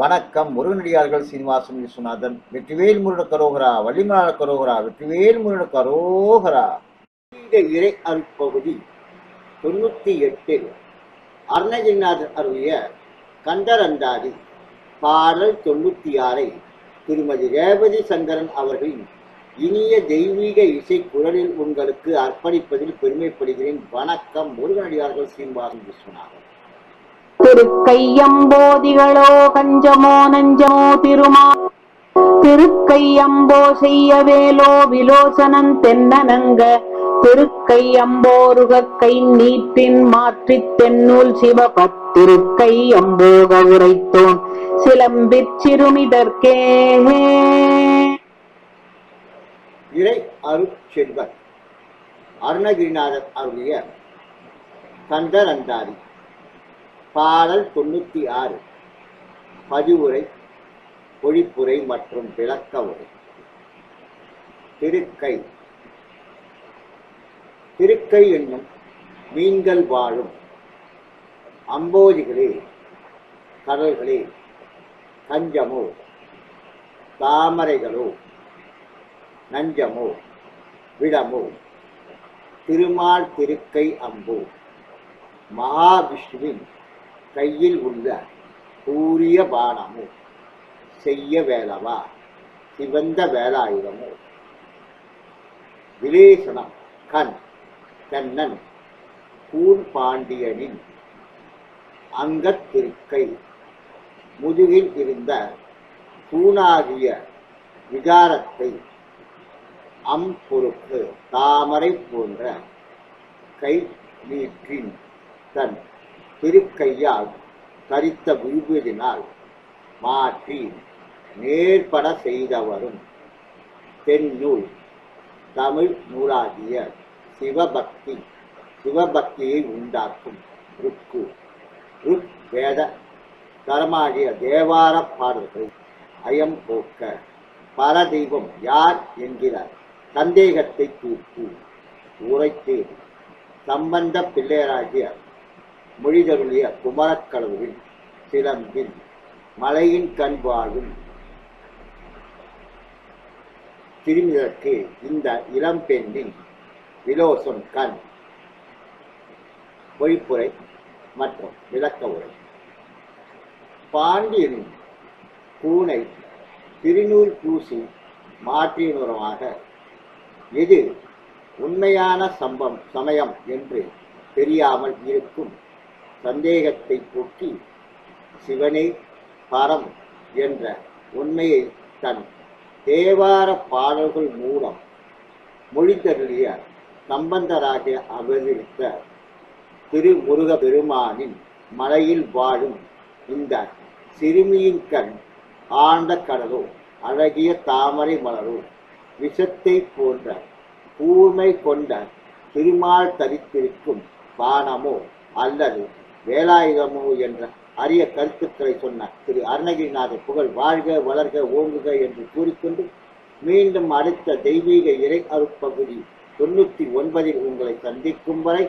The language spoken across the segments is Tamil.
வணக்கம். முருகனடியார்கள் சீனிவாசன் விஸ்வநாதன் வெற்றிவேல் முருகன கரோகரா வள்ளிமலான கரோகரா வெற்றிவேல் முருகன கரோகரா. இந்த இறை அருட்பகுதி தொண்ணூத்தி எட்டில் அருணகிரிநாதர் அருளிய கந்தர் பாடல் தொண்ணூத்தி ஆறை திருமதி ரேவதி சங்கரன் அவர்களின் இனிய தெய்வீக இசை குரலில் உங்களுக்கு அர்ப்பணிப்பதில் பெருமைப்படுகிறேன். வணக்கம். முருகனடியார்கள் சீனிவாசன் விஸ்வநாதன். திருக்கையம்போதிகளோ கஞ்சமோ நஞ்சமோ திருமா. திருக்கையம்போ செய்ய வேலோ விலோசனம் தென்னனங்க. திருக்கையம்போருக கை நீட்டின் மாற்றித் தென்னூல் சிவபத்திருக்கை அம்போக உரைத்தோன் சிலம்பிற் சிறுமிதற்கே. இறை அருட்செல்வர் அருணகிரிநாதர் அருளிய கந்தர் பாடல் தொண்ணூத்தி ஆறு. பதிவுரை பொழிப்புரை மற்றும் விளக்க உரை. திருக்கை. திருக்கை என்னும் மீன்கள் வாழும் அம்போதிகளே கடல்களே கஞ்சமோ தாமரைகளோ நஞ்சமோ விடமோ. திருமால் திருக்கை அம்போ. மகாவிஷ்ணுவின் கையில் உள்ள கூரிய பானமோ செய்ய வேலவா? சிவந்த வேலாயுதமோ? விலேசனம் கண் கண்ணன் கூன் பாண்டியனின் அங்கத்திருக்கை முதுகில் இருந்த தூணாகிய விகாரத்தை அம்பொறுக்கு தாமரை போன்ற கை நீற்றின் தன் திருக்கையால் தரித்த விபூதினால் மாற்றி நேர்பட செய்தவரும் தென்னூல் தமிழ் நூலாகிய சிவபக்தி சிவபக்தியை உண்டாக்கும் ருக்கு. ருக் வேத தரமாகிய தேவார பாடல்களை அயம் போக்க பரதெய்வம் யார் என்கிற சந்தேகத்தை தூக்கி உரைத்து சம்பந்த பிள்ளையராகிய மொழிதருளிய குமரக்கடவுளின் சிலம்பின் மலையின் கண் வாழும் திரும்பிதற்கு இந்த இளம்பெண்ணின் விலோசம் கண் பொழிப்புரை மற்றும் விளக்க உரை. பாண்டியனின் பூனை திருநூல் பூசி மாற்றினுரமாக எது உண்மையான சம்பம் சமயம் என்று தெரியாமல் இருக்கும். சந்தேகத்தை போக்கி சிவனே பரம் என்ற உண்மையை தன் தேவார பாடல்கள் மூலம் மொழித்தருளிய சம்பந்தராகிய அவதரித்த திருமுருக பெருமானின் மலையில் வாழும் இந்த சிறுமியின் கண் ஆண்ட கடலோ அழகிய தாமரை மலரோ விஷத்தை போன்ற கூர்மை கொண்ட திருமால் தரித்திருக்கும் பானமோ அல்லது வேலாயுதமோ என்ற அரிய கருத்துக்களை சொன்ன திரு அருணகிரிநாதர் புகழ் வாழ்க வளர்க ஓங்குக என்று கூறிக்கொண்டு மீண்டும் அடுத்த தெய்வீக இறை அருப்பகுதி தொண்ணூற்றி ஒன்பதில் உங்களை சந்திக்கும் வரை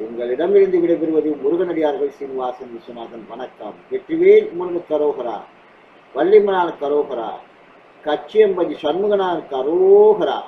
உங்களிடமிருந்து விடைபெறுவது முருகனடியார்கள் சீனிவாசன் விஸ்வநாதன். வணக்கம். வெற்றிவேல் முருக கரோகரா வள்ளிமனான கரோகரா கச்சியம்பதி சண்முகனான கரோகரா